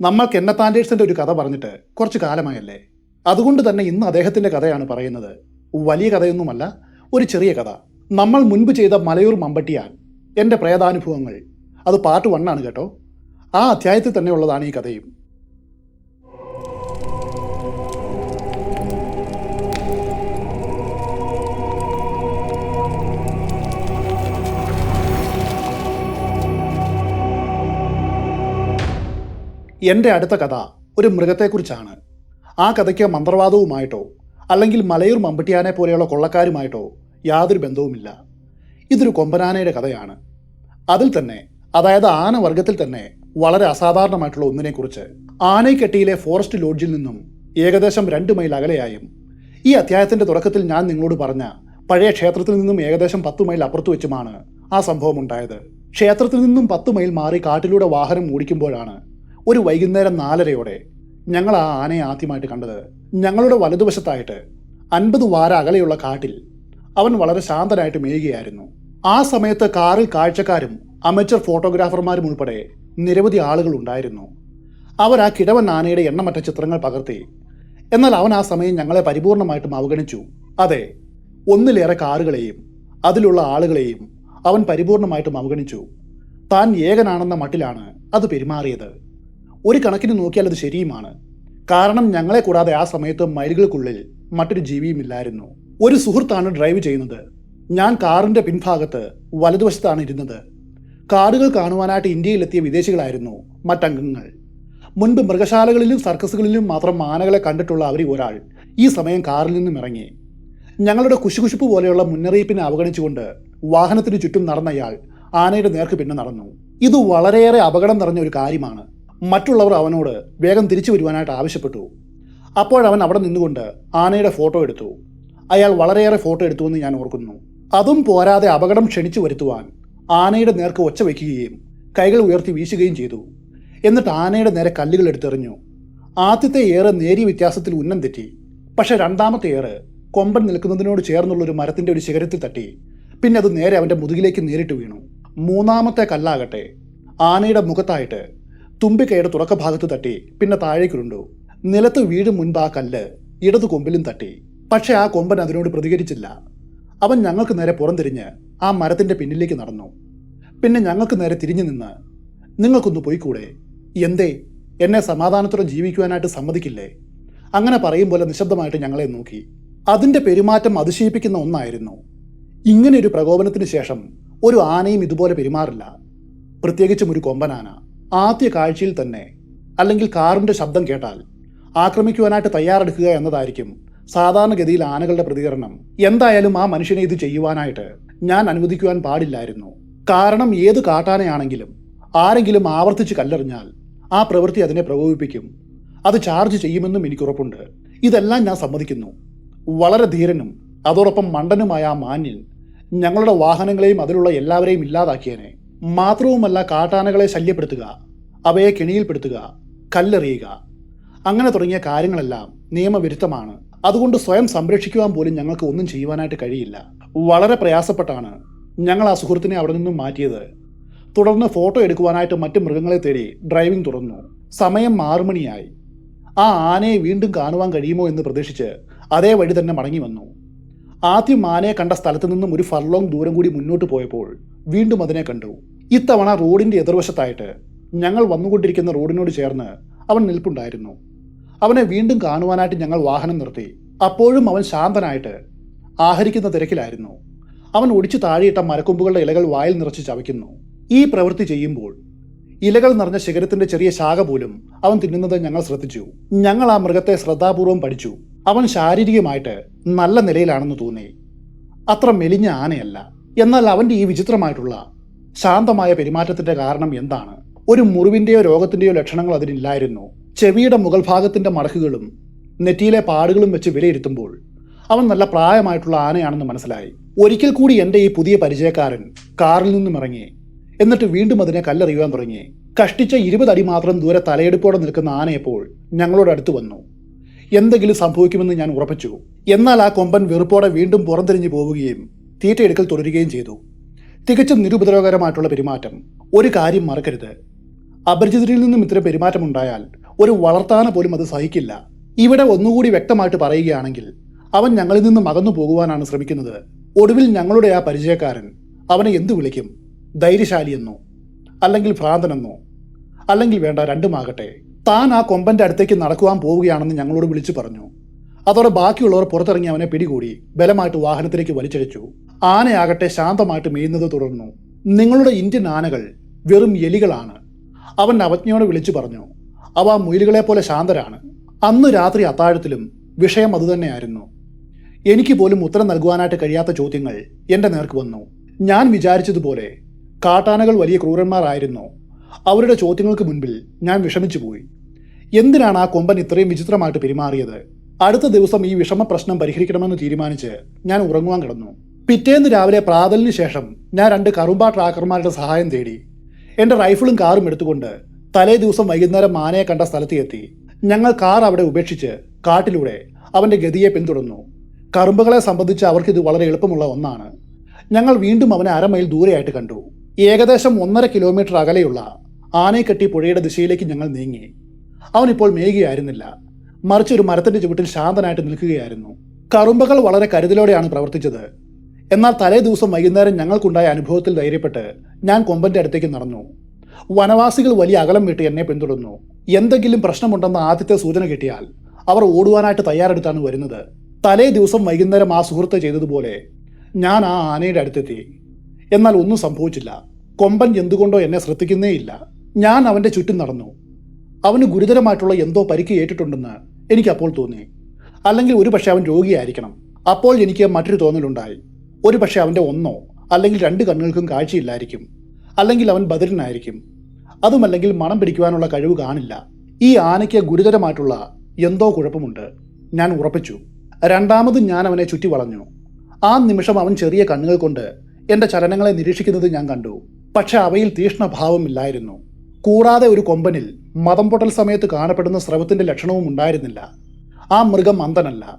നമ്മൾക്ക് ആൻഡേഴ്സിന്റെ ഒരു കഥ പറഞ്ഞിട്ട് കുറച്ച് കാലമായല്ലേ? അതുകൊണ്ട് തന്നെ ഇന്ന് അദ്ദേഹത്തിന്റെ കഥയാണ് പറയുന്നത്. വലിയ കഥയൊന്നുമല്ല ഒരു ചെറിയ കഥ. നമ്മൾ മുൻപ് ചെയ്ത മലയൂർ മമ്പട്ടിയാൻ എന്റെ പ്രേതാനുഭവങ്ങൾ. അത് പാർട്ട് വണ്ണാണ് കേട്ടോ. ആ അധ്യായത്തിൽ തന്നെ ഉള്ളതാണ് ഈ കഥയും. എന്റെ അടുത്ത കഥ ഒരു മൃഗത്തെക്കുറിച്ചാണ്. ആ കഥയ്ക്ക് മന്ത്രവാദവുമായിട്ടോ അല്ലെങ്കിൽ മലയൂർ മമ്പട്ടിയാനെ പോലെയുള്ള കൊള്ളക്കാരുമായിട്ടോ യാതൊരു ബന്ധവുമില്ല. ഇതൊരു കൊമ്പനാനയുടെ കഥയാണ്. അതിൽ തന്നെ അതായത് ആന വർഗത്തിൽ തന്നെ വളരെ അസാധാരണമായിട്ടുള്ള ഒന്നിനെക്കുറിച്ച് ആനയ്ക്കെട്ടിയിലെ ഫോറസ്റ്റ് ലോഡ്ജിൽ നിന്നും ഏകദേശം രണ്ട് മൈൽ അകലെയായും ഈ അധ്യായത്തിന്റെ തുടക്കത്തിൽ ഞാൻ നിങ്ങളോട് പറഞ്ഞ പഴയ ക്ഷേത്രത്തിൽ നിന്നും ഏകദേശം പത്ത് മൈൽ അപ്പുറത്ത് വെച്ചുമാണ് ആ സംഭവം ഉണ്ടായത്. ക്ഷേത്രത്തിൽ നിന്നും പത്ത് മൈൽ മാറി കാട്ടിലൂടെ വാഹനം ഓടിക്കുമ്പോഴാണ് ഒരു വൈകുന്നേരം നാലരയോടെ ഞങ്ങൾ ആ ആനയെ ആദ്യമായിട്ട് കണ്ടത്. ഞങ്ങളുടെ വലതുവശത്തായിട്ട് അൻപത് വാര അകലെയുള്ള കാട്ടിൽ അവൻ വളരെ ശാന്തനായിട്ട് മേയുകയായിരുന്നു. ആ സമയത്ത് കാറിൽ കാഴ്ചക്കാരും അമച്ചർ ഫോട്ടോഗ്രാഫർമാരും ഉൾപ്പെടെ നിരവധി ആളുകൾ ഉണ്ടായിരുന്നു. അവർ ആ കിഴവൻ ആനയുടെ എണ്ണമറ്റ ചിത്രങ്ങൾ പകർത്തി. എന്നാൽ അവൻ ആ സമയം ഞങ്ങളെ പരിപൂർണമായിട്ടും അവഗണിച്ചു. അതെ ഒന്നിലേറെ കാറുകളെയും അതിലുള്ള ആളുകളെയും അവൻ പരിപൂർണമായിട്ടും അവഗണിച്ചു. താൻ ഏകനാണെന്ന മട്ടിലാണ് അത് പെരുമാറിയത്. ഒരു കണക്കിന് നോക്കിയാൽ അത് ശരിയുമാണ്. കാരണം ഞങ്ങളെ കൂടാതെ ആ സമയത്ത് മൈലുകൾക്കുള്ളിൽ മറ്റൊരു ജീവിയുമില്ലായിരുന്നു ഒരു സുഹൃത്താണ് ഡ്രൈവ് ചെയ്യുന്നത്. ഞാൻ കാറിന്റെ പിൻഭാഗത്ത് വലതുവശത്താണ് ഇരുന്നത്. കാടുകൾ കാണുവാനായിട്ട് ഇന്ത്യയിലെത്തിയ വിദേശികളായിരുന്നു മറ്റംഗങ്ങൾ. മുൻപ് മൃഗശാലകളിലും സർക്കസുകളിലും മാത്രം ആനകളെ കണ്ടിട്ടുള്ള അവരിൽ ഒരാൾ ഈ സമയം കാറിൽ നിന്നും ഇറങ്ങി. ഞങ്ങളുടെ കുശുകുശുപ്പ് പോലെയുള്ള മുന്നറിയിപ്പിനെ അവഗണിച്ചുകൊണ്ട് വാഹനത്തിന് ചുറ്റും നടന്നയാൾ ആനയുടെ നേർക്ക് പിന്നെ നടന്നു. ഇത് വളരെയേറെ അപകടം നിറഞ്ഞ ഒരു കാര്യമാണ്. മറ്റുള്ളവർ അവനോട് വേഗം തിരിച്ചു വരുവാനായിട്ട് ആവശ്യപ്പെട്ടു. അപ്പോഴവൻ അവിടെ നിന്നുകൊണ്ട് ആനയുടെ ഫോട്ടോ എടുത്തു. അയാൾ വളരെയേറെ ഫോട്ടോ എടുത്തുവെന്ന് ഞാൻ ഓർക്കുന്നു. അതും പോരാതെ അപകടം ക്ഷണിച്ചു വരുത്തുവാൻ ആനയുടെ നേർക്ക് ഒച്ച വയ്ക്കുകയും കൈകൾ ഉയർത്തി വീശുകയും ചെയ്തു. എന്നിട്ട് ആനയുടെ നേരെ കല്ലുകൾ എടുത്തെറിഞ്ഞു. ആദ്യത്തെ ഏറ് നേരിയ വ്യത്യാസത്തിൽ ഉന്നം തെറ്റി. പക്ഷേ രണ്ടാമത്തെ ഏറ് കൊമ്പൻ നിൽക്കുന്നതിനോട് ചേർന്നുള്ള ഒരു മരത്തിന്റെ ഒരു ശിഖരത്തിൽ തട്ടി. പിന്നെ അത് നേരെ അവന്റെ മുതുകിലേക്ക് നേരിട്ട് വീണു. മൂന്നാമത്തെ കല്ലാകട്ടെ ആനയുടെ മുഖത്തായിട്ട് തുമ്പിക്കൈയുടെ തുടക്കഭാഗത്ത് തട്ടി പിന്നെ താഴേക്കുരുണ്ടു. നിലത്ത് വീഴും മുൻപ് ആ കല്ല് ഇടതു കൊമ്പിലും തട്ടി. പക്ഷെ ആ കൊമ്പൻ അതിനോട് പ്രതികരിച്ചില്ല. അവൻ ഞങ്ങൾക്ക് നേരെ പുറംതിരിഞ്ഞ് ആ മരത്തിന്റെ പിന്നിലേക്ക് നടന്നു. പിന്നെ ഞങ്ങൾക്ക് നേരെ തിരിഞ്ഞു നിന്ന് നിങ്ങൾക്കൊന്ന് പോയിക്കൂടെ? എന്തേ? എന്നെ സമാധാനത്തോടെ ജീവിക്കുവാനായിട്ട് സമ്മതിക്കില്ലേ? അങ്ങനെ പറയും പോലെ നിശബ്ദമായിട്ട് ഞങ്ങളെ നോക്കി. അതിന്റെ പെരുമാറ്റം അതിശയിപ്പിക്കുന്ന ഒന്നായിരുന്നു. ഇങ്ങനെ ഒരു പ്രകോപനത്തിന് ശേഷം ഒരു ആനയും ഇതുപോലെ പെരുമാറില്ല. പ്രത്യേകിച്ചും ഒരു കൊമ്പനാന. ആദ്യ കാഴ്ചയിൽ തന്നെ അല്ലെങ്കിൽ കാറിന്റെ ശബ്ദം കേട്ടാൽ ആക്രമിക്കുവാനായിട്ട് തയ്യാറെടുക്കുക എന്നതായിരിക്കും സാധാരണഗതിയിൽ ആനകളുടെ പ്രതികരണം. എന്തായാലും ആ മനുഷ്യനെ ഇത് ചെയ്യുവാനായിട്ട് ഞാൻ അനുവദിക്കുവാൻ പാടില്ലായിരുന്നു. കാരണം ഏത് കാട്ടാനയാണെങ്കിലും ആരെങ്കിലും ആവർത്തിച്ച് കല്ലെറിഞ്ഞാൽ ആ പ്രവൃത്തി അതിനെ പ്രകോപിപ്പിക്കും. അത് ചാർജ് ചെയ്യുമെന്നും എനിക്ക് ഉറപ്പുണ്ട്. ഇതെല്ലാം ഞാൻ സമ്മതിക്കുന്നു. വളരെ ധീരനും അതോടൊപ്പം മണ്ടനുമായ ആ മാന്യൻ ഞങ്ങളുടെ വാഹനങ്ങളെയും അതിലുള്ള എല്ലാവരെയും ഇല്ലാതാക്കിയനെ. മാത്രവുമല്ല കാട്ടാനകളെ ശല്യപ്പെടുത്തുക അവയെ കെണിയിൽപ്പെടുത്തുക കല്ലെറിയുക. അങ്ങനെ തുടങ്ങിയ കാര്യങ്ങളെല്ലാം നിയമവിരുദ്ധമാണ്. അതുകൊണ്ട് സ്വയം സംരക്ഷിക്കുവാൻ പോലും ഞങ്ങൾക്ക് ഒന്നും ചെയ്യുവാനായിട്ട് കഴിയില്ല. വളരെ പ്രയാസപ്പെട്ടാണ് ഞങ്ങൾ ആ സുഹൃത്തിനെ അവിടെ നിന്നും മാറ്റിയത്. തുടർന്ന് ഫോട്ടോ എടുക്കുവാനായിട്ട് മറ്റു മൃഗങ്ങളെ തേടി ഡ്രൈവിംഗ് തുടർന്നു. സമയം ആറുമണിയായി. ആ ആനയെ വീണ്ടും കാണുവാൻ കഴിയുമോ എന്ന് പ്രതീക്ഷിച്ച് അതേ വഴി തന്നെ മടങ്ങി വന്നു. ആദ്യം ആനയെ കണ്ട സ്ഥലത്തു നിന്നും ഒരു ഫർലോങ് ദൂരം കൂടി മുന്നോട്ട് പോയപ്പോൾ വീണ്ടും അതിനെ കണ്ടു. ഇത്തവണ റോഡിന്റെ എതിർവശത്തായിട്ട് ഞങ്ങൾ വന്നുകൊണ്ടിരിക്കുന്ന റോഡിനോട് ചേർന്ന് അവൻ നിൽപ്പുണ്ടായിരുന്നു. അവനെ വീണ്ടും കാണുവാനായിട്ട് ഞങ്ങൾ വാഹനം നിർത്തി. അപ്പോഴും അവൻ ശാന്തനായിട്ട് ആഹരിക്കുന്ന തിരക്കിലായിരുന്നു. അവൻ ഒടിച്ചു താഴെയിട്ട മരക്കൊമ്പുകളുടെ ഇലകൾ വായിൽ നിറച്ച് ചവയ്ക്കുന്നു. ഈ പ്രവൃത്തി ചെയ്യുമ്പോൾ ഇലകൾ നിറഞ്ഞ ശിഖരത്തിന്റെ ചെറിയ ശാഖ പോലും അവൻ തിന്നുന്നത് ഞങ്ങൾ ശ്രദ്ധിച്ചു. ഞങ്ങൾ ആ മൃഗത്തെ ശ്രദ്ധാപൂർവം പഠിച്ചു. അവൻ ശാരീരികമായിട്ട് നല്ല നിലയിലാണെന്ന് തോന്നി. അത്ര മെലിഞ്ഞ ആനയല്ല. എന്നാൽ അവന്റെ ഈ വിചിത്രമായിട്ടുള്ള ശാന്തമായ പെരുമാറ്റത്തിന്റെ കാരണം എന്താണ്? ഒരു മുറിവിന്റെയോ രോഗത്തിന്റെയോ ലക്ഷണങ്ങൾ അതിനില്ലായിരുന്നു ചെവിയുടെ മുകൾ ഭാഗത്തിന്റെ മടക്കുകളും നെറ്റിയിലെ പാടുകളും വെച്ച് വിലയിരുത്തുമ്പോൾ അവൻ നല്ല പ്രായമായിട്ടുള്ള ആനയാണെന്ന് മനസ്സിലായി. ഒരിക്കൽ കൂടി എന്റെ ഈ പുതിയ പരിചയക്കാരൻ കാറിൽ നിന്നും ഇറങ്ങി. എന്നിട്ട് വീണ്ടും അതിനെ കല്ലെറിയുവാൻ തുടങ്ങി. കഷ്ടിച്ച ഇരുപതടി മാത്രം ദൂരെ തലയെടുപ്പോടെ നിൽക്കുന്ന ആനയപ്പോൾ ഞങ്ങളോട് അടുത്തു വന്നു. എന്തെങ്കിലും സംഭവിക്കുമെന്ന് ഞാൻ ഉറപ്പിച്ചു. എന്നാൽ ആ കൊമ്പൻ വെറുപ്പോടെ വീണ്ടും പുറംതിരിഞ്ഞു പോവുകയും തീറ്റയെടുക്കൽ തുടരുകയും ചെയ്തു. തികച്ചും നിരുപദ്രവകരമായിട്ടുള്ള പെരുമാറ്റം. ഒരു കാര്യം മറക്കരുത്. അപരിചിതരിൽ നിന്നും ഇത്തരം പെരുമാറ്റം ഉണ്ടായാൽ ഒരു വളർത്താന പോലും അത് സഹിക്കില്ല. ഇവിടെ ഒന്നുകൂടി വ്യക്തമായിട്ട് പറയുകയാണെങ്കിൽ അവൻ ഞങ്ങളിൽ നിന്നും അകന്നു പോകുവാനാണ് ശ്രമിക്കുന്നത്. ഒടുവിൽ ഞങ്ങളുടെ ആ പരിചയക്കാരൻ അവനെ എന്തു വിളിക്കും? ധൈര്യശാലിയെന്നോ? അല്ലെങ്കിൽ ഭ്രാന്തനെന്നോ? അല്ലെങ്കിൽ വേണ്ട രണ്ടുമാകട്ടെ. താൻ ആ കൊമ്പന്റെ അടുത്തേക്ക് നടക്കുവാൻ പോവുകയാണെന്ന് ഞങ്ങളോട് വിളിച്ചു പറഞ്ഞു. അതോടെ ബാക്കിയുള്ളവർ പുറത്തിറങ്ങി അവനെ പിടികൂടി ബലമായിട്ട് വാഹനത്തിലേക്ക് വലിച്ചഴിച്ചു. ആനയാകട്ടെ ശാന്തമായിട്ട് മേയുന്നത് തുടർന്നു. നിങ്ങളുടെ ഇന്ത്യൻ ആനകൾ വെറും എലികളാണ്. അവൻ അവജ്ഞയോട് വിളിച്ചു പറഞ്ഞു അവ മുയിലുകളെ പോലെ ശാന്തരാണ്. അന്ന് രാത്രി അത്താഴത്തിലും വിഷയം അതുതന്നെയായിരുന്നു. എനിക്ക് പോലും ഉത്തരം നൽകുവാനായിട്ട് കഴിയാത്ത ചോദ്യങ്ങൾ എന്റെ നേർക്ക് വന്നു. ഞാൻ വിചാരിച്ചതുപോലെ കാട്ടാനകൾ വലിയ ക്രൂരന്മാരായിരുന്നു അവരുടെ ചോദ്യങ്ങൾക്ക് മുൻപിൽ ഞാൻ വിഷമിച്ചു പോയി എന്തിനാണ് ആ കൊമ്പൻ ഇത്രയും വിചിത്രമായിട്ട് പെരുമാറിയത്? അടുത്ത ദിവസം ഈ വിഷമ പ്രശ്നം പരിഹരിക്കണമെന്ന് തീരുമാനിച്ച് ഞാൻ ഉറങ്ങുവാൻ കിടന്നു. പിറ്റേന്ന് രാവിലെ പ്രാതലിന് ശേഷം ഞാൻ രണ്ട് കറുമ്പ ട്രാക്കർമാരുടെ സഹായം തേടി എന്റെ റൈഫിളും കാറും എടുത്തുകൊണ്ട് തലേ ദിവസം വൈകുന്നേരം മാനയെ കണ്ട സ്ഥലത്ത് എത്തി. ഞങ്ങൾ കാർ അവിടെ ഉപേക്ഷിച്ച് കാട്ടിലൂടെ അവന്റെ ഗതിയെ പിന്തുടർന്നു. കറുമ്പുകളെ സംബന്ധിച്ച് അവർക്കിത് വളരെ എളുപ്പമുള്ള ഒന്നാണ്. ഞങ്ങൾ വീണ്ടും അവനെ അരമൈൽ ദൂരെയായിട്ട് കണ്ടു. ഏകദേശം ഒന്നര കിലോമീറ്റർ അകലെയുള്ള ആനയെക്കട്ടി പുഴയുടെ ദിശയിലേക്ക് ഞങ്ങൾ നീങ്ങി. അവനിപ്പോൾ മേയുകയായിരുന്നില്ല. മറിച്ച് ഒരു മരത്തിന്റെ ചുവട്ടിൽ ശാന്തനായിട്ട് നിൽക്കുകയായിരുന്നു. കറുമ്പകൾ വളരെ കരുതലോടെയാണ് പ്രവർത്തിച്ചത്. എന്നാൽ തലേ ദിവസം വൈകുന്നേരം ഞങ്ങൾക്കുണ്ടായ അനുഭവത്തിൽ ധൈര്യപ്പെട്ട് ഞാൻ കൊമ്പന്റെ അടുത്തേക്ക് നടന്നു. വനവാസികൾ വലിയ അകലം വിട്ട് എന്നെ പിന്തുടർന്നു. എന്തെങ്കിലും പ്രശ്നമുണ്ടെന്ന ആദ്യത്തെ സൂചന കിട്ടിയാൽ അവർ ഓടുവാനായിട്ട് തയ്യാറെടുത്താണ് വരുന്നത്. തലേ ദിവസം വൈകുന്നേരം ആ സുഹൃത്ത് ചെയ്തതുപോലെ ഞാൻ ആ ആനയുടെ അടുത്തെത്തി. എന്നാൽ ഒന്നും സംഭവിച്ചില്ല. കൊമ്പൻ എന്തുകൊണ്ടോ എന്നെ ശ്രദ്ധിക്കുന്നേയില്ല. ഞാൻ അവന്റെ ചുറ്റും നടന്നു. അവന് ഗുരുതരമായിട്ടുള്ള എന്തോ പരിക്ക് ഏറ്റിട്ടുണ്ടെന്ന് എനിക്ക് അപ്പോൾ തോന്നി. അല്ലെങ്കിൽ ഒരു പക്ഷേ അവൻ രോഗിയായിരിക്കണം. അപ്പോൾ എനിക്ക് മറ്റൊരു തോന്നലുണ്ടായി. ഒരു പക്ഷേ അവന്റെ ഒന്നോ അല്ലെങ്കിൽ രണ്ട് കണ്ണുകൾക്കും കാഴ്ചയില്ലായിരിക്കും. അല്ലെങ്കിൽ അവൻ ബദിരനായിരിക്കും. അതുമല്ലെങ്കിൽ മണം പിടിക്കുവാനുള്ള കഴിവ് കാണില്ല. ഈ ആനയ്ക്ക് ഗുരുതരമായിട്ടുള്ള എന്തോ കുഴപ്പമുണ്ട്. ഞാൻ ഉറപ്പിച്ചു. രണ്ടാമത് ഞാൻ അവനെ ചുറ്റി വളഞ്ഞു. ആ നിമിഷം അവൻ ചെറിയ കണ്ണുകൾ കൊണ്ട് എന്റെ ചലനങ്ങളെ നിരീക്ഷിക്കുന്നത് ഞാൻ കണ്ടു. പക്ഷെ അവയിൽ തീഷ്ണഭാവമില്ലായിരുന്നു. കൂടാതെ ഒരു കൊമ്പനിൽ മതം പൊട്ടൽ സമയത്ത് കാണപ്പെടുന്ന സ്രവത്തിന്റെ ലക്ഷണവും ഉണ്ടായിരുന്നില്ല. ആ മൃഗം അന്തനല്ല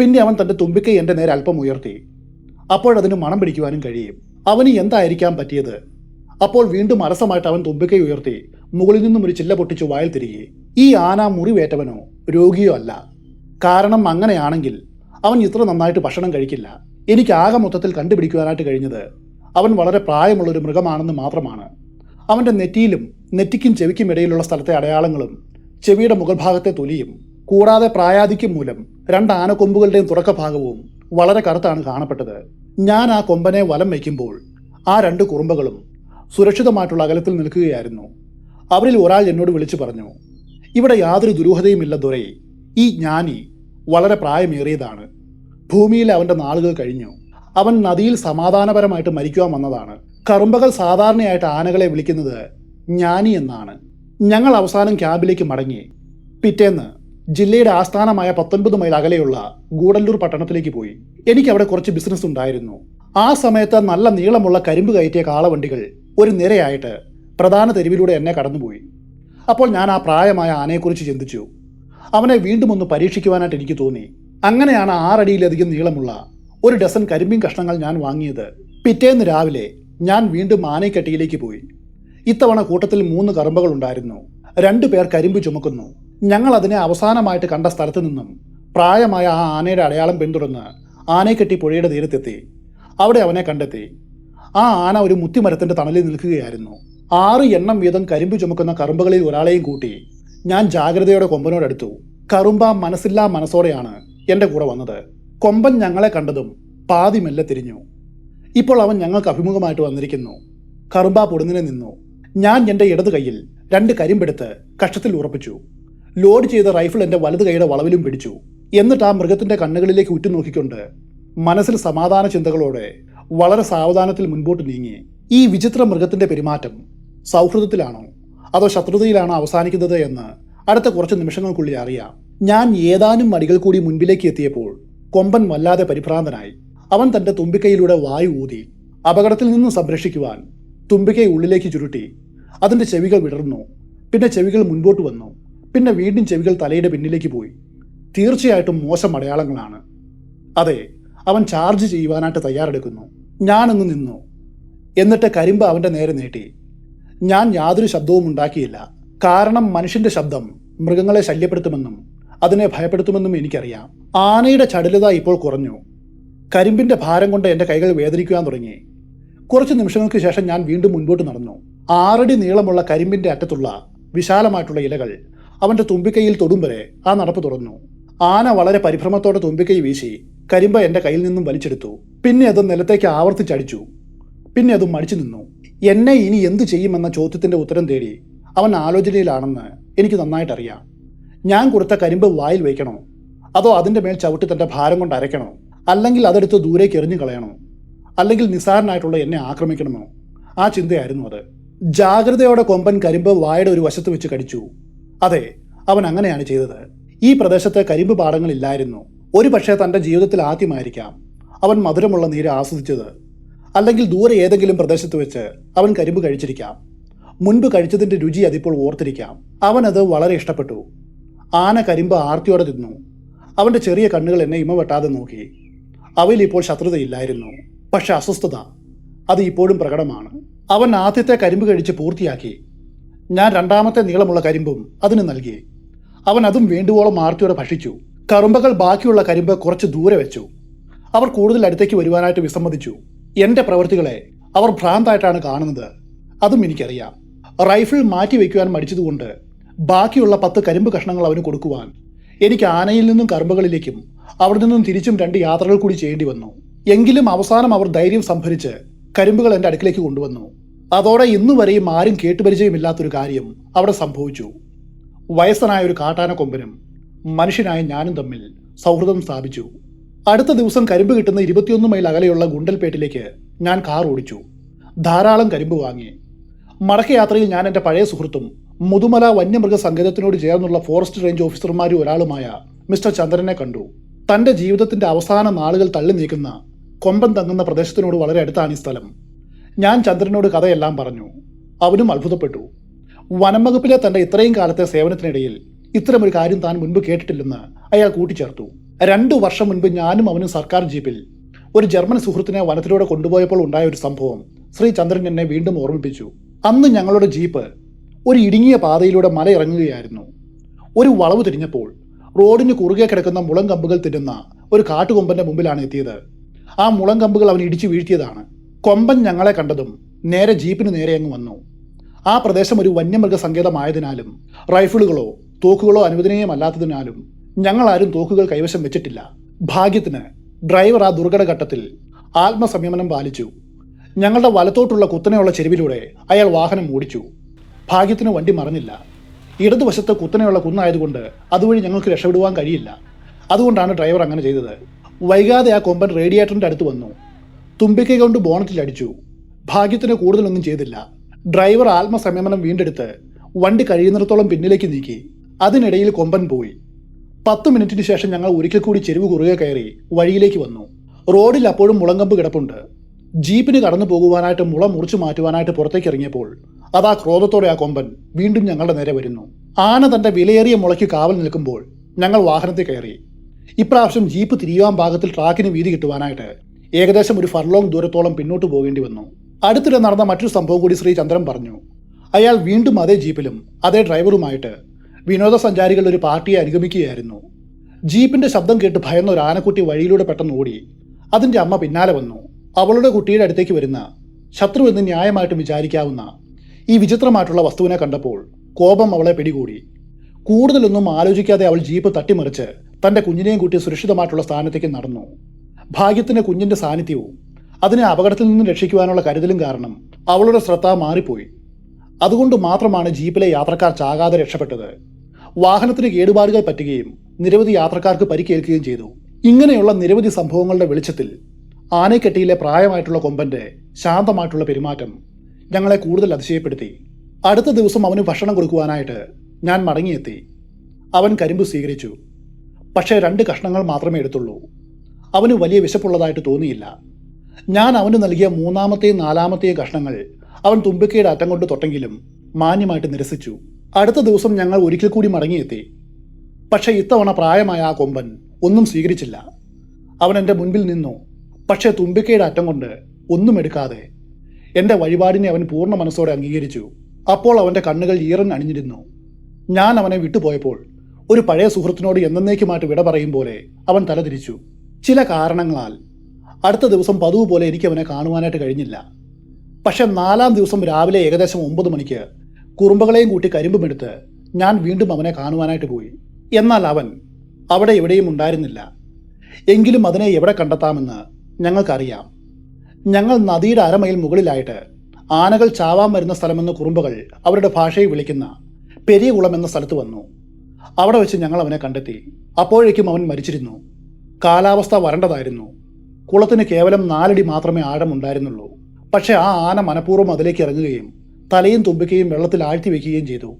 പിന്നെ അവൻ തന്റെ തുമ്പിക്കൈ എന്റെ നേരെ അല്പം ഉയർത്തി. അപ്പോഴതിന് മണം പിടിക്കുവാനും കഴിയും. അവന് എന്തായിരിക്കാൻ പറ്റിയത്? അപ്പോൾ വീണ്ടും അലസമായിട്ട് അവൻ തുമ്പിക്കൈ ഉയർത്തി മുകളിൽ നിന്നും ഒരു ചില്ല പൊട്ടിച്ച് വായിൽ തിരികെ. ഈ ആന മുറിവേറ്റവനോ രോഗിയോ അല്ല. കാരണം അങ്ങനെയാണെങ്കിൽ അവൻ ഇത്ര നന്നായിട്ട് ഭക്ഷണം കഴിക്കില്ല. എനിക്ക് ആകെ മൊത്തത്തിൽ കണ്ടുപിടിക്കുവാനായിട്ട് കഴിഞ്ഞത് അവൻ വളരെ പ്രായമുള്ളൊരു മൃഗമാണെന്ന് മാത്രമാണ്. അവന്റെ നെറ്റിയിലും നെറ്റിക്കും ചെവിക്കും ഇടയിലുള്ള സ്ഥലത്തെ അടയാളങ്ങളും ചെവിയുടെ മുകൾ ഭാഗത്തെ തൊലിയും കൂടാതെ പ്രായാധിക്യം മൂലം രണ്ട് ആനക്കൊമ്പുകളുടെയും തുടക്കഭാഗവും വളരെ കറുത്താണ് കാണപ്പെട്ടത്. ഞാൻ ആ കൊമ്പനെ വലം വയ്ക്കുമ്പോൾ ആ രണ്ട് കുറുമ്പകളും സുരക്ഷിതമായിട്ടുള്ള അകലത്തിൽ നിൽക്കുകയായിരുന്നു. അവരിൽ ഒരാൾ എന്നോട് വിളിച്ചു പറഞ്ഞു ഇവിടെ യാതൊരു ദുരൂഹതയുമില്ല ദുരൈ ഈ ജ്ഞാനി വളരെ പ്രായമേറിയതാണ്. ഭൂമിയിൽ അവന്റെ നാളുകൾ കഴിഞ്ഞു. അവൻ നദിയിൽ സമാധാനപരമായിട്ട് മരിക്കുവാൻ വന്നതാണ്. കറുമ്പകൾ സാധാരണയായിട്ട് ആനകളെ വിളിക്കുന്നത് ജ്ഞാനി എന്നാണ്. ഞങ്ങൾ അവസാനം ക്യാമ്പിലേക്ക് മടങ്ങി. പിറ്റേന്ന് ജില്ലയുടെ ആസ്ഥാനമായ പത്തൊൻപത് മൈൽ അകലെയുള്ള ഗൂഡല്ലൂർ പട്ടണത്തിലേക്ക് പോയി. എനിക്ക് അവിടെ കുറച്ച് ബിസിനസ് ഉണ്ടായിരുന്നു. ആ സമയത്ത് നല്ല നീളമുള്ള കരിമ്പ് കയറ്റിയ കാളവണ്ടികൾ ഒരു നിരയായിട്ട് പ്രധാന തെരുവിലൂടെ എന്നെ കടന്നുപോയി. അപ്പോൾ ഞാൻ ആ പ്രായമായ ആനയെക്കുറിച്ച് ചിന്തിച്ചു. അവനെ വീണ്ടും ഒന്ന് പരീക്ഷിക്കുവാനായിട്ട് എനിക്ക് തോന്നി. അങ്ങനെയാണ് ആറടിയിലധികം നീളമുള്ള ഒരു ഡസൻ കരിമ്പിൻ കഷ്ണങ്ങൾ ഞാൻ വാങ്ങിയത്. പിറ്റേന്ന് രാവിലെ ഞാൻ വീണ്ടും ആനയ്ക്കട്ടിയിലേക്ക് പോയി. ഇത്തവണ കൂട്ടത്തിൽ മൂന്ന് കറുമ്പകൾ ഉണ്ടായിരുന്നു. രണ്ടു പേർ കരിമ്പ് ചുമക്കുന്നു. ഞങ്ങൾ അതിനെ അവസാനമായിട്ട് കണ്ട സ്ഥലത്ത് നിന്നും പ്രായമായ ആ ആനയുടെ അടയാളം പിന്തുടർന്ന് ആനയെക്കെട്ടി പുഴയുടെ തീരത്തെത്തി. അവിടെ അവനെ കണ്ടെത്തി. ആ ആന ഒരു മുത്തിമരത്തിന്റെ തണലിൽ നിൽക്കുകയായിരുന്നു. ആറ് എണ്ണം വീതം കരിമ്പ് ചുമക്കുന്ന കറുമ്പകളിൽ ഒരാളെയും കൂട്ടി ഞാൻ ജാഗ്രതയോടെ കൊമ്പനോടടുത്തു കറുമ്പ മനസ്സില്ലാ മനസ്സോടെയാണ് എന്റെ കൂടെ വന്നത്. കൊമ്പൻ ഞങ്ങളെ കണ്ടതും പാതി മെല്ലെ തിരിഞ്ഞു. ഇപ്പോൾ അവൻ ഞങ്ങൾക്ക് അഭിമുഖമായിട്ട് വന്നിരിക്കുന്നു. കറുമ്പ പൊടുന്നിനെ നിന്നു. ഞാൻ എന്റെ ഇടത് കയ്യിൽ രണ്ട് കരിമ്പെടുത്ത് കക്ഷത്തിൽ ഉറപ്പിച്ചു. ലോഡ് ചെയ്ത റൈഫിൾ എന്റെ വലത് കൈയുടെ വളവിലും പിടിച്ചു. എന്നിട്ട് ആ മൃഗത്തിന്റെ കണ്ണുകളിലേക്ക് ഉറ്റുനോക്കിക്കൊണ്ട് മനസ്സിൽ സമാധാന ചിന്തകളോടെ വളരെ സാവധാനത്തിൽ മുൻപോട്ട് നീങ്ങി. ഈ വിചിത്ര മൃഗത്തിന്റെ പെരുമാറ്റം സൗഹൃദത്തിലാണോ? അതോ ശത്രുതയിലാണോ അവസാനിക്കുന്നത് എന്ന് അടുത്ത കുറച്ച് നിമിഷങ്ങൾക്കുള്ളിൽ അറിയാം. ഞാൻ ഏതാനും മടികൾ കൂടി മുൻപിലേക്ക് എത്തിയപ്പോൾ കൊമ്പൻ വല്ലാതെ പരിഭ്രാന്തനായി. അവൻ തന്റെ തുമ്പിക്കൈയിലൂടെ വായു ഊതി അപകടത്തിൽ നിന്ന് സംരക്ഷിക്കുവാൻ തുമ്പിക്കൈ ഉള്ളിലേക്ക് ചുരുട്ടി. അതിന്റെ ചെവികൾ വിടർന്നു. പിന്നെ ചെവികൾ മുൻപോട്ട് വന്നു. പിന്നെ വീണ്ടും ചെവികൾ തലയുടെ പിന്നിലേക്ക് പോയി. തീർച്ചയായിട്ടും മോശം അടയാളങ്ങളാണ്. അതെ അവൻ ചാർജ് ചെയ്യുവാനായിട്ട് തയ്യാറെടുക്കുന്നു. ഞാനൊന്ന് നിന്നു. എന്നിട്ട് കരിമ്പ് അവന്റെ നേരെ നീട്ടി. ഞാൻ യാതൊരു ശബ്ദവും ഉണ്ടാക്കിയില്ല. കാരണം മനുഷ്യന്റെ ശബ്ദം മൃഗങ്ങളെ ശല്യപ്പെടുത്തുമെന്നും അതിനെ ഭയപ്പെടുത്തുമെന്നും എനിക്കറിയാം. ആനയുടെ ചടുലത ഇപ്പോൾ കുറഞ്ഞു. കരിമ്പിന്റെ ഭാരം കൊണ്ട് എന്റെ കൈകൾ വേദനിക്കുവാൻ തുടങ്ങി. കുറച്ച് നിമിഷങ്ങൾക്ക് ശേഷം ഞാൻ വീണ്ടും മുൻപോട്ട് നടന്നു. ആറടി നീളമുള്ള കരിമ്പിന്റെ അറ്റത്തുള്ള വിശാലമായിട്ടുള്ള ഇലകൾ അവന്റെ തുമ്പിക്കൈയിൽ തൊടും വരെ ആ നടപ്പ് തുറന്നു. ആന വളരെ പരിഭ്രമത്തോടെ തുമ്പിക്കൈ വീശി കരിമ്പ എന്റെ കയ്യിൽ നിന്നും വലിച്ചെടുത്തു. പിന്നെ അത് നിലത്തേക്ക് ആവർത്തിച്ചടിച്ചു പിന്നെ അത് മടിച്ചു നിന്നു. എന്നെ ഇനി എന്തു ചെയ്യുമെന്ന ചോദ്യത്തിന്റെ ഉത്തരം തേടി അവൻ ആലോചനയിലാണെന്ന് എനിക്ക് നന്നായിട്ടറിയാം. ഞാൻ കൊടുത്ത കരിമ്പ് വായിൽ വയ്ക്കണോ? അതോ അതിന്റെ മേൽ ചവിട്ടി തന്റെ ഭാരം കൊണ്ട് അരയ്ക്കണോ? അല്ലെങ്കിൽ അതെടുത്ത് ദൂരേക്ക് എറിഞ്ഞു കളയണമോ? അല്ലെങ്കിൽ നിസാരനായിട്ടുള്ള എന്നെ ആക്രമിക്കണമോ? ആ ചിന്തയായിരുന്നു അത്. ജാഗ്രതയോടെ കൊമ്പൻ കരിമ്പ് വായുടെ ഒരു വശത്ത് വെച്ച് കടിച്ചു. അതെ അവൻ അങ്ങനെയാണ് ചെയ്തത്. ഈ പ്രദേശത്ത് കരിമ്പ് പാടങ്ങളില്ലായിരുന്നു ഒരു പക്ഷേ തന്റെ ജീവിതത്തിൽ ആദ്യമായിരിക്കാം അവൻ മധുരമുള്ള നീര് ആസ്വദിച്ചത്. അല്ലെങ്കിൽ ദൂരെ ഏതെങ്കിലും പ്രദേശത്ത് വെച്ച് അവൻ കരിമ്പ് കഴിച്ചിരിക്കാം. മുൻപ് കഴിച്ചതിന്റെ രുചി അതിപ്പോൾ ഓർത്തിരിക്കാം. അവനത് വളരെ ഇഷ്ടപ്പെട്ടു. ആന കരിമ്പ് ആർത്തിയോടെ തിന്നു. അവന്റെ ചെറിയ കണ്ണുകൾ എന്നെ ഇമ വെട്ടാതെ നോക്കി. അവയിൽ ഇപ്പോൾ ശത്രുതയില്ലായിരുന്നു. പക്ഷെ അസ്വസ്ഥത അത് ഇപ്പോഴും പ്രകടമാണ്. അവൻ ആദ്യത്തെ കരിമ്പ് കഴിച്ച് പൂർത്തിയാക്കി. ഞാൻ രണ്ടാമത്തെ നീളമുള്ള കരിമ്പും അതിന് നൽകി. അവൻ അതും വേണ്ടുവോളം ആർത്തിയോടെ ഭക്ഷിച്ചു. കറുമ്പകൾ ബാക്കിയുള്ള കരിമ്പ് കുറച്ച് ദൂരെ വെച്ചു. അവർ കൂടുതൽ അടുത്തേക്ക് വരുവാനായിട്ട് വിസമ്മതിച്ചു. എന്റെ പ്രവൃത്തികളെ അവർ ഭ്രാന്തായിട്ടാണ് കാണുന്നത്. അതും എനിക്കറിയാം. റൈഫിൾ മാറ്റി വയ്ക്കുവാൻ മടിച്ചതുകൊണ്ട് ബാക്കിയുള്ള പത്ത് കരിമ്പ് കഷ്ണങ്ങൾ അവന് കൊടുക്കുവാൻ എനിക്ക് ആനയിൽ നിന്നും കറുമ്പുകളിലേക്കും അവിടെ നിന്നും തിരിച്ചും രണ്ട് യാത്രകൾ കൂടി ചെയ്യേണ്ടി വന്നു. എങ്കിലും അവസാനം അവർ ധൈര്യം സംഭരിച്ച് കരിമ്പുകൾ എന്റെ അടുക്കിലേക്ക് കൊണ്ടുവന്നു. അതോടെ ഇന്നു വരെയും ആരും കേട്ടുപരിചയമില്ലാത്തൊരു കാര്യം അവിടെ സംഭവിച്ചു. വയസ്സനായ ഒരു കാട്ടാനക്കൊമ്പനും മനുഷ്യനായ ഞാനും തമ്മിൽ സൗഹൃദം സ്ഥാപിച്ചു. അടുത്ത ദിവസം കരിമ്പ് കിട്ടുന്ന ഇരുപത്തിയൊന്ന് മൈൽ അകലെയുള്ള ഗുണ്ടൽപേട്ടിലേക്ക് ഞാൻ കാർ ഓടിച്ചു. ധാരാളം കരിമ്പ് വാങ്ങി. മടക്കയാത്രയിൽ ഞാൻ എന്റെ പഴയ സുഹൃത്തും മുതുമല വന്യമൃഗ സങ്കേതത്തിനോട് ചേർന്നുള്ള ഫോറസ്റ്റ് റേഞ്ച് ഓഫീസർമാരിൽ ഒരാളുമായ മിസ്റ്റർ ചന്ദ്രനെ കണ്ടു. തന്റെ ജീവിതത്തിന്റെ അവസാന നാളുകൾ തള്ളി നീക്കുന്ന കൊമ്പൻ തങ്ങുന്ന പ്രദേശത്തിനോട് വളരെ അടുത്താണ് ഈ സ്ഥലം. ഞാൻ ചന്ദ്രനോട് കഥയെല്ലാം പറഞ്ഞു. അവനും അത്ഭുതപ്പെട്ടു. വനംവകുപ്പിലെ തന്റെ ഇത്രയും കാലത്തെ സേവനത്തിനിടയിൽ ഇത്തരമൊരു കാര്യം താൻ മുൻപ് കേട്ടിട്ടില്ലെന്ന് അയാൾ കൂട്ടിച്ചേർത്തു. രണ്ടു വർഷം മുൻപ് ഞാനും അവനും സർക്കാർ ജീപ്പിൽ ഒരു ജർമ്മൻ സുഹൃത്തിനെ വനത്തിലൂടെ കൊണ്ടുപോയപ്പോൾ ഉണ്ടായ ഒരു സംഭവം ശ്രീ ചന്ദ്രൻ എന്നെ വീണ്ടും ഓർമ്മിപ്പിച്ചു. അന്ന് ഞങ്ങളുടെ ജീപ്പ് ഒരു ഇടുങ്ങിയ പാതയിലൂടെ മല ഇറങ്ങുകയായിരുന്നു. ഒരു വളവ് തിരിഞ്ഞപ്പോൾ റോഡിന് കുറുകെ കിടക്കുന്ന മുളം കമ്പുകൾ തിന്നുന്ന ഒരു കാട്ടുകൊമ്പന്റെ മുമ്പിലാണ് എത്തിയത്. ആ മുളം കമ്പുകൾ അവൻ ഇടിച്ചു വീഴ്ത്തിയതാണ്. കൊമ്പൻ ഞങ്ങളെ കണ്ടതും നേരെ ജീപ്പിന് നേരെ അങ്ങ് വന്നു. ആ പ്രദേശം ഒരു വന്യമൃഗ സങ്കേതമായതിനാലും റൈഫിളുകളോ തോക്കുകളോ അനുവദനീയമല്ലാത്തതിനാലും ഞങ്ങളാരും തോക്കുകൾ കൈവശം വെച്ചിട്ടില്ല. ഭാഗ്യത്തിന് ഡ്രൈവർ ആ ദുർഘട ഘട്ടത്തിൽ ആത്മസംയമനം പാലിച്ചു. ഞങ്ങളുടെ വലത്തോട്ടുള്ള കുത്തനെയുള്ള ചെരുവിലൂടെ അയാൾ വാഹനം ഓടിച്ചു. ഭാഗ്യത്തിന് വണ്ടി മറന്നില്ല ഇടതുവശത്ത് കുത്തനെയുള്ള കുന്നായതുകൊണ്ട് അതുവഴി ഞങ്ങൾക്ക് രക്ഷപ്പെടുവാൻ കഴിയില്ല. അതുകൊണ്ടാണ് ഡ്രൈവർ അങ്ങനെ ചെയ്തത്. വൈകാതെ ആ കൊമ്പൻ റേഡിയേറ്ററിന്റെ അടുത്ത് വന്നു. തുമ്പിക്കൈ കൊണ്ട് ബോണറ്റിൽ അടിച്ചു. ഭാഗ്യത്തിന് കൂടുതലൊന്നും ചെയ്തില്ല. ഡ്രൈവർ ആത്മസംയമനം വീണ്ടെടുത്ത് വണ്ടി കഴിയുന്നിടത്തോളം പിന്നിലേക്ക് നീക്കി. അതിനിടയിൽ കൊമ്പൻ പോയി. പത്ത് മിനിറ്റിന് ശേഷം ഞങ്ങൾ ഒരിക്കൽ കൂടി ചെരുവ് കുറുകെ കയറി വഴിയിലേക്ക് വന്നു. റോഡിൽ അപ്പോഴും മുളങ്കമ്പ് കിടപ്പുണ്ട്. ജീപ്പിന് കടന്നു പോകുവാനായിട്ട് മുള മുറിച്ചു മാറ്റുവാനായിട്ട് പുറത്തേക്ക് ഇറങ്ങിയപ്പോൾ അതാ ക്രോധത്തോടെ ആ കൊമ്പൻ വീണ്ടും ഞങ്ങളുടെ നേരെ വരുന്നു. ആന തന്റെ വിലയേറിയ മുളയ്ക്ക് കാവൽ നിൽക്കുമ്പോൾ ഞങ്ങൾ വാഹനത്തിൽ കയറി. ഇപ്രാവശ്യം ജീപ്പ് തിരിയുവാൻ ഭാഗത്തിൽ ട്രാക്കിന് വീതി കിട്ടുവാനായിട്ട് ഏകദേശം ഒരു ഫർലോങ് ദൂരത്തോളം പിന്നോട്ട് പോകേണ്ടി വന്നു. അടുത്തിടെ നടന്ന മറ്റൊരു സംഭവം കൂടി ശ്രീ ചന്ദ്രൻ പറഞ്ഞു. അയാൾ വീണ്ടും അതേ ജീപ്പിലും അതേ ഡ്രൈവറുമായിട്ട് വിനോദസഞ്ചാരികളുടെ ഒരു പാർട്ടിയെ അനുഗമിക്കുകയായിരുന്നു. ജീപ്പിന്റെ ശബ്ദം കേട്ട് ഭയന്ന ഒരു ആനക്കുട്ടി വഴിയിലൂടെ പെട്ടെന്ന് ഓടി. അതിന്റെ അമ്മ പിന്നാലെ വന്നു. അവളുടെ കുട്ടിയുടെ അടുത്തേക്ക് വരുന്ന ശത്രു എന്ന് ന്യായമായിട്ടും വിചാരിക്കാവുന്ന ഈ വിചിത്രമായിട്ടുള്ള വസ്തുവിനെ കണ്ടപ്പോൾ കോപം അവളെ പിടികൂടി. കൂടുതലൊന്നും ആലോചിക്കാതെ അവൾ ജീപ്പ് തട്ടിമറിച്ച് തന്റെ കുഞ്ഞിനെയും കൂട്ടി സുരക്ഷിതമായിട്ടുള്ള സ്ഥാനത്തേക്ക് നടന്നു. ഭാഗ്യത്തിന് കുഞ്ഞിന്റെ സാന്നിധ്യവും അതിനെ അപകടത്തിൽ നിന്ന് രക്ഷിക്കുവാനുള്ള കരുതലും കാരണം അവളുടെ ശ്രദ്ധ മാറിപ്പോയി. അതുകൊണ്ട് മാത്രമാണ് ജീപ്പിലെ യാത്രക്കാർ ചാകാതെ രക്ഷപ്പെട്ടത്. വാഹനത്തിന് കേടുപാടുകൾ പറ്റുകയും നിരവധി യാത്രക്കാർക്ക് പരിക്കേൽക്കുകയും ചെയ്തു. ഇങ്ങനെയുള്ള നിരവധി സംഭവങ്ങളുടെ വെളിച്ചത്തിൽ ആനക്കെട്ടിയിലെ പ്രായമായിട്ടുള്ള കൊമ്പന്റെ ശാന്തമായിട്ടുള്ള പെരുമാറ്റം ഞങ്ങളെ കൂടുതൽ അതിശയപ്പെടുത്തി. അടുത്ത ദിവസം അവന് ഭക്ഷണം കൊടുക്കുവാനായിട്ട് ഞാൻ മടങ്ങിയെത്തി. അവൻ കരിമ്പ് സ്വീകരിച്ചു. പക്ഷേ രണ്ട് കഷ്ണങ്ങൾ മാത്രമേ എടുത്തുള്ളൂ. അവന് വലിയ വിശപ്പുള്ളതായിട്ട് തോന്നിയില്ല. ഞാൻ അവന് നൽകിയ മൂന്നാമത്തെയും നാലാമത്തെയും കഷ്ണങ്ങൾ അവൻ തുമ്പിക്കയുടെ അറ്റം കൊണ്ട് തൊട്ടെങ്കിലും മാന്യമായിട്ട് നിരസിച്ചു. അടുത്ത ദിവസം ഞങ്ങൾ ഒരിക്കൽ കൂടി മടങ്ങിയെത്തി. പക്ഷേ ഇത്തവണ പ്രായമായ ആ കൊമ്പൻ ഒന്നും സ്വീകരിച്ചില്ല. അവൻ എന്റെ മുൻപിൽ നിന്നു. പക്ഷേ തുമ്പിക്കയുടെ അറ്റം കൊണ്ട് ഒന്നും എടുക്കാതെ എന്റെ വഴിപാടിനെ അവൻ പൂർണ മനസ്സോടെ അംഗീകരിച്ചു. അപ്പോൾ അവന്റെ കണ്ണുകൾ ഈറൻ അണിഞ്ഞിരുന്നു. ഞാൻ അവനെ വിട്ടുപോയപ്പോൾ ഒരു പഴയ സുഹൃത്തിനോട് എന്നേക്കുമായിട്ട് വിട പറയും പോലെ അവൻ തലതിരിച്ചു. ചില കാരണങ്ങളാൽ. അടുത്ത ദിവസം പതിവ് പോലെ എനിക്ക് അവനെ കാണുവാനായിട്ട് കഴിഞ്ഞില്ല. പക്ഷെ നാലാം ദിവസം രാവിലെ ഏകദേശം ഒമ്പത് മണിക്ക് കുറുമ്പകളെയും കൂട്ടി കരിമ്പുമെടുത്ത് ഞാൻ വീണ്ടും അവനെ കാണുവാനായിട്ട് പോയി. എന്നാൽ അവൻ അവിടെ എവിടെയും ഉണ്ടായിരുന്നില്ല. എങ്കിലും അതിനെ എവിടെ കണ്ടെത്താമെന്ന് ഞങ്ങൾക്കറിയാം. ഞങ്ങൾ നദിയുടെ അരമയിൽ മുകളിലായിട്ട് ആനകൾ ചാവാൻ വരുന്ന സ്ഥലമെന്ന് കുറുമ്പുകൾ അവരുടെ ഭാഷയിൽ വിളിക്കുന്ന പെരിയകുളം എന്ന സ്ഥലത്ത് വന്നു. അവിടെ വെച്ച് ഞങ്ങൾ അവനെ കണ്ടെത്തി. അപ്പോഴേക്കും അവൻ മരിച്ചിരുന്നു. കാലാവസ്ഥ വരണ്ടതായിരുന്നു. കുളത്തിന് കേവലം നാലടി മാത്രമേ ആഴമുണ്ടായിരുന്നുള്ളൂ പക്ഷേ ആ ആന മനഃപൂർവം അതിലേക്ക് ഇറങ്ങുകയും തലയും തുമ്പിക്കുകയും വെള്ളത്തിൽ ആഴ്ത്തി വെക്കുകയും ചെയ്തു.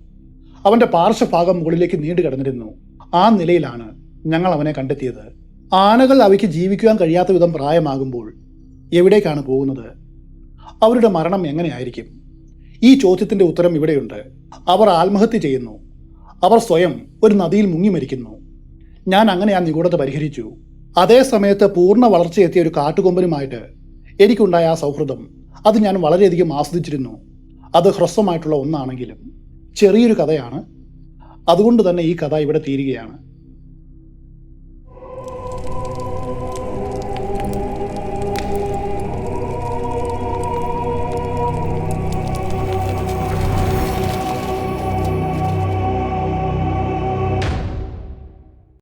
അവന്റെ പാർശ്വഭാഗം മുകളിലേക്ക് നീണ്ടു കിടന്നിരുന്നു. ആ നിലയിലാണ് ഞങ്ങൾ അവനെ കണ്ടെത്തിയത്. ആനകൾ അവയ്ക്ക് ജീവിക്കുവാൻ കഴിയാത്ത വിധം പ്രായമാകുമ്പോൾ എവിടേക്കാണ് പോകുന്നത്? അവരുടെ മരണം എങ്ങനെയായിരിക്കും? ഈ ചോദ്യത്തിന്റെ ഉത്തരം ഇവിടെയുണ്ട്. അവർ ആത്മഹത്യ ചെയ്യുന്നു. അവർ സ്വയം ഒരു നദിയിൽ മുങ്ങി മരിക്കുന്നു. ഞാൻ അങ്ങനെ ആ നിഗൂഢത പരിഹരിച്ചു. അതേ സമയത്ത് പൂർണ വളർച്ചയെത്തിയ ഒരു കാട്ടുകൊമ്പനുമായിട്ട് എനിക്കുണ്ടായ ആ സൗഹൃദം അത് ഞാൻ വളരെയധികം ആസ്വദിച്ചിരുന്നു. അത് ഹ്രസ്വമായിട്ടുള്ള ഒന്നാണെങ്കിലും ചെറിയൊരു കഥയാണ്. അതുകൊണ്ട് തന്നെ ഈ കഥ ഇവിടെ തീരുകയാണ്.